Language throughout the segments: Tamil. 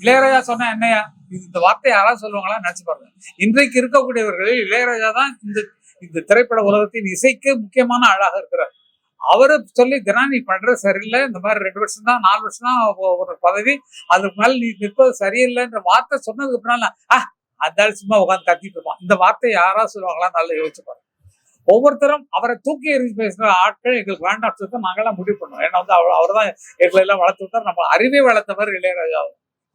இளையராஜா சொன்னா என்னையா? இந்த வார்த்தை யாராவது சொல்லுவாங்களா? நினைச்சு பாருங்க. இன்றைக்கு இருக்கக்கூடியவர்களில் இளையராஜா தான் இந்த இந்த திரைப்பட உலகத்தின் இசைக்கு முக்கியமான ஆளாக இருக்கிறார். அவரு சொல்லி தினம் நீ பண்றது சரியில்லை இந்த மாதிரி ரெண்டு வருஷம் தான் நாலு வருஷம் தான் ஒரு பதவி அதுக்கு மேல நீ நிற்பது சரியில்லைன்ற வார்த்தை சொன்னதுக்கு பின்னால ஆ அந்த ஆள் சும்மா உட்காந்து கத்திட்டு இருப்பான். இந்த வார்த்தை யாராவது சொல்லுவாங்களா? நல்லா யோசிச்சு பாருங்க. ஒவ்வொருத்தரும் அவரை தூக்கி எறிஞ்சு பேசுற ஆட்கள் எங்களுக்கு வேண்டாம் சொல்லிட்டு நாங்கெல்லாம் முடிவு பண்ணுவோம். ஏன்னா வந்து அவர் அவர் தான் எங்களை எல்லாம் வளர்த்து விட்டார். நம்ம அறிவை வளர்த்தவர் இளையராஜா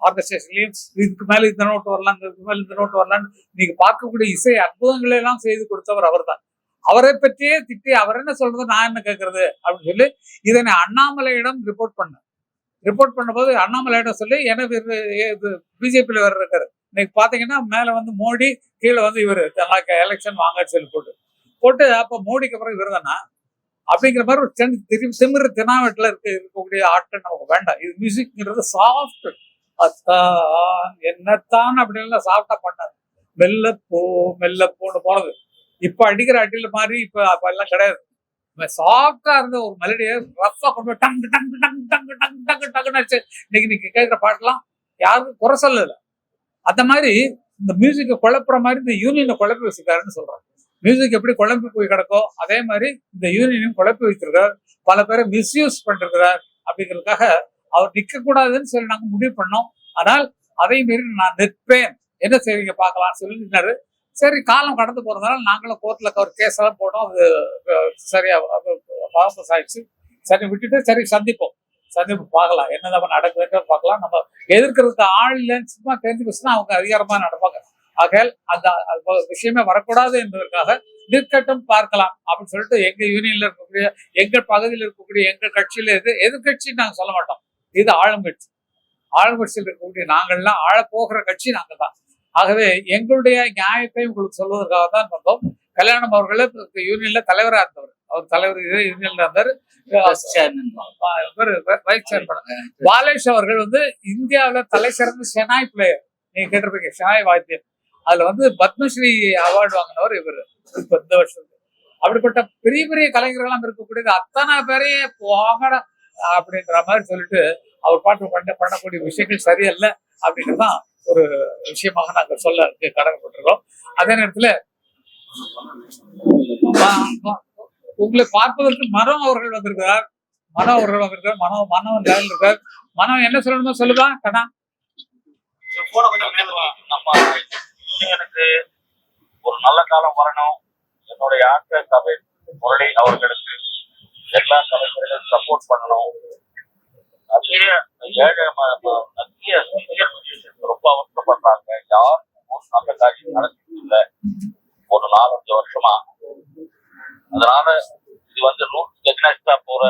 ஆர்கஸ்ட்ரேஷன்லையும் இதுக்கு மேல இந்த நோட்டு வரலாம் இதுக்கு மேல இந்த நோட்டு வரலாம்னு நீங்க பார்க்கக்கூடிய இசை அற்புதங்களை எல்லாம் செய்து கொடுத்தவர் அவர்தான். அவரை பற்றியே திட்டி அவர் என்ன சொல்றது நான் என்ன கேட்கறது அப்படின்னு சொல்லி இதனை அண்ணாமலையிடம் ரிப்போர்ட் பண்ணேன். ரிப்போர்ட் பண்ணும்போது அண்ணாமலையிடம் சொல்லி எனக்கு பிஜேபியில் வேற இருக்காரு. இன்னைக்கு பாத்தீங்கன்னா மேல வந்து மோடி கீழே வந்து இவர் எலெக்ஷன் வாங்கன்னு சொல்லி போட்டு போட்டு அப்போ மோடிக்கு அப்புறம் இவர் தானா? அப்படிங்கிற மாதிரி ஒரு சென் திரும்பி திமிர தினாவட்டில் இருக்க இருக்கக்கூடிய ஆட்கள் நமக்கு வேண்டாம். இது மியூசிக்ங்கிறது சாஃப்ட் அத்தான் என்னத்தான் அப்படின்லாம் சாஃப்டா பண்ணாது மெல்ல போ மெல்ல போன்னு போனது. இப்ப அடிக்கிற அடியில மாதிரி இப்ப அப்ப எல்லாம் கிடையாது. சாஃப்டா இருந்த ஒரு மெலடியை ரஃபா கொண்டு டங்கு டங்கு டங்கு டங்கு டங்கு டங்கு டங்குன்னு இன்னைக்கு நீங்க கேட்கிற பாட்டெல்லாம் யாருக்கும் குறை சொல்லல. அந்த மாதிரி இந்த மியூசிக்கை குழப்புற மாதிரி இந்த யூனியனை குழப்பி வச்சிருக்காருன்னு சொல்றாங்க. மியூசிக் எப்படி குழம்பு போய் கிடக்கோ அதே மாதிரி இந்த யூனியனையும் குழப்பி வைத்திருக்கார் பல பேரை மிஸ்யூஸ் பண்ணிருக்கிறார். அப்படிங்கிறதுக்காக அவர் நிக்க கூடாதுன்னு சொல்லி நாங்க முடிவு பண்ணோம். ஆனால் அதை மீறி நான் நிற்பேன். என்ன செய்வீங்க பார்க்கலாம் சொல்லிட்டாரு சரி காலம் கடந்து போறதுனால நாங்களும் கோர்ட்ல ஒரு கேஸ் எல்லாம் போட்டோம். அது சரியா அது வாபஸ் ஆயிடுச்சு. சரி விட்டுட்டு சரி சந்திப்போம். சந்திப்பு பார்க்கலாம். என்ன நம்ம நடக்குதுன்னு பார்க்கலாம். நம்ம எதிர்க்கிறதுக்கு ஆள் இல்லைன்னு சும்மா தெரிஞ்சு அவங்க அதிகாரமா நடப்பாங்க. ஆகையால் அந்த விஷயமே வரக்கூடாது என்பதற்காக நிற்கட்டும் பார்க்கலாம் அப்படின்னு சொல்லிட்டு எங்க யூனியன்ல இருக்கக்கூடிய எங்கள் பகுதியில் இருக்கக்கூடிய எங்கள் கட்சியில எது எதிர்கட்சின்னு நாங்கள் சொல்ல மாட்டோம். இது ஆளுங்கட்சி ஆளுங்கட்சியில் இருக்கக்கூடிய நாங்கள்லாம் ஆழ போகிற கட்சி நாங்க தான் ஆகவே எங்களுடைய நியாயத்தை உங்களுக்கு சொல்வதற்காக தான் வந்தோம். கல்யாணம் அவர்களே யூனியன்ல தலைவரா இருந்தவர். அவர் தலைவர் யூனியன்ல இருந்தார். வைஸ் சேர்மன் பாலேஷ் அவர்கள் வந்து இந்தியாவுல தலை சிறந்த ஷெனாய் பிளேயர் நீங்க கேட்டிருப்பீங்க ஷெனாய் வாத்தியம் அதுல வந்து பத்மஸ்ரீ அவார்டு வாங்கினவர் இவர். இப்ப இந்த வருஷத்துக்கு அப்படிப்பட்ட பெரிய பெரிய கலைஞர்கள்லாம் இருக்கக்கூடியது அத்தனை பேரையே போகட அப்படின்ற மாதிரி சொல்லிட்டு அவர் பாட்டு பண்ண பண்ணக்கூடிய விஷயங்கள் சரியல்ல அப்படின்றதுதான் ஒரு விஷயமாக நாங்க சொல்ல கடமைப்பட்டிருக்கோம். அதே நேரத்துல உங்களை பார்ப்பதற்கு மனம் அவர்கள் வந்திருக்கிறார். மனம் அவர்கள் வந்திருக்கார் மனம் மனம் லைன் இருக்கார்? மனம் என்ன சொல்லணுமோ சொல்லுவா கண்ணா? போன கொஞ்சம் நம்ம ஒரு நல்ல காலம் வரணும். என்னுடைய ஆட்கள் சபை முரளி அவர்களுக்கு எல்லா கலைஞர்களும் சப்போர்ட் பண்ணணும். நிறைய ஏழை ம- ரொம்ப அவசரப்படுறாங்க யாரும் ஒரு நல்ல காரியம் நடந்துட்டு இல்ல ஒரு நாலஞ்சு வருஷமா அதனால இது வந்து ரூல்ஸ் எக்னஸ்டா போற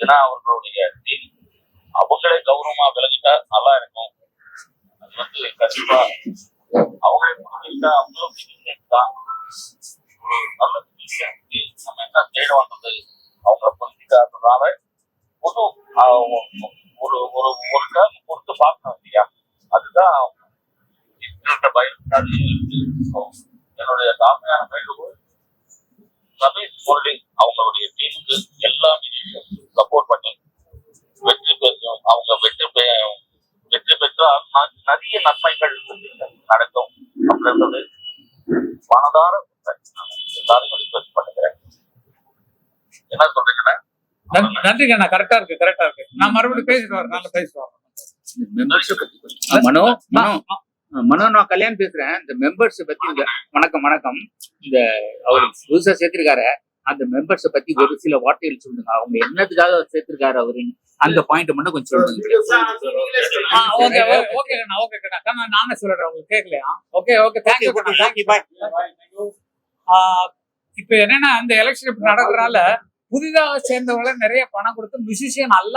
தினா அவர்களுடைய டீம் அவங்களே கௌரவமா விலகிட்டா நல்லா இருக்கும் அது வந்து கண்டிப்பா அவங்களே புரிஞ்சுக்கிட்டா அவங்களும் musicians நல்ல நம்ம என்ன தேடுவாங்கிறது அவங்கள புரிஞ்சுக்காததுனால புது ஆஹ், ஒரு ஒரு ஒரு டேர்ம் பொறுத்து பார்க்கணும் இல்லையா? அதுதான் இருக்கிற பயம். என்னுடைய தாழ்மையான வேண்டுகோள் ரமேஷ் முரளி அவங்களுடைய டீமுக்கு எல்லா சப்போர்ட் பண்ணி வெற்றி பெறும் அவங்க வெற்றி பெ- வெற்றி பெற்றால் நிறைய நன்மைகள் நடக்கும். அப்படின்றது மனதார எல்லாருக்கும் எல்லாரும் ரிக்வெஸ்ட் பண்ணுகிறேன். என்ன சொல்றீங்க? நன்றி- நன்றி கண்ணா கரெக்டா இருக்கு கரெக்டா இருக்கு. நான் மறுபடியும் பேசிட்டு வரேன். நல்லா பேசிட்டு மெம்பர்ஷிப் மனோ மனோ. மனோ நான் கல்யாண் பேசுறேன். இந்த மெம்பர்ஸ் பத்தி இந்த வணக்கம் வணக்கம். இந்த அவர் புதுசா சேர்த்திருக்காரு. அந்த மெம்பர்ஸ் பத்தி ஒரு சில வார்த்தைகள் சொல்லுங்க. அவங்க என்னத்துக்காக சேர்த்திருக்காரு அவரு? அந்த பாயிண்ட் மட்டும் கொஞ்சம் சொல்லுங்க. ஓகே ஓகே, ஓகே கண்ணா ஓகே கண்ணா கண்ணா நானே சொல்லிடுறேன் உங்களுக்கு கேட்கலையா? Okay okay thank you thank you bye இப்போ என்னன்னா அந்த எலெக்ஷன் இப்படி நடக்கிறனால புதிதாக சேர்ந்தவங்களை நிறைய பணம் கொடுத்து மியூசிஷியன் அல்ல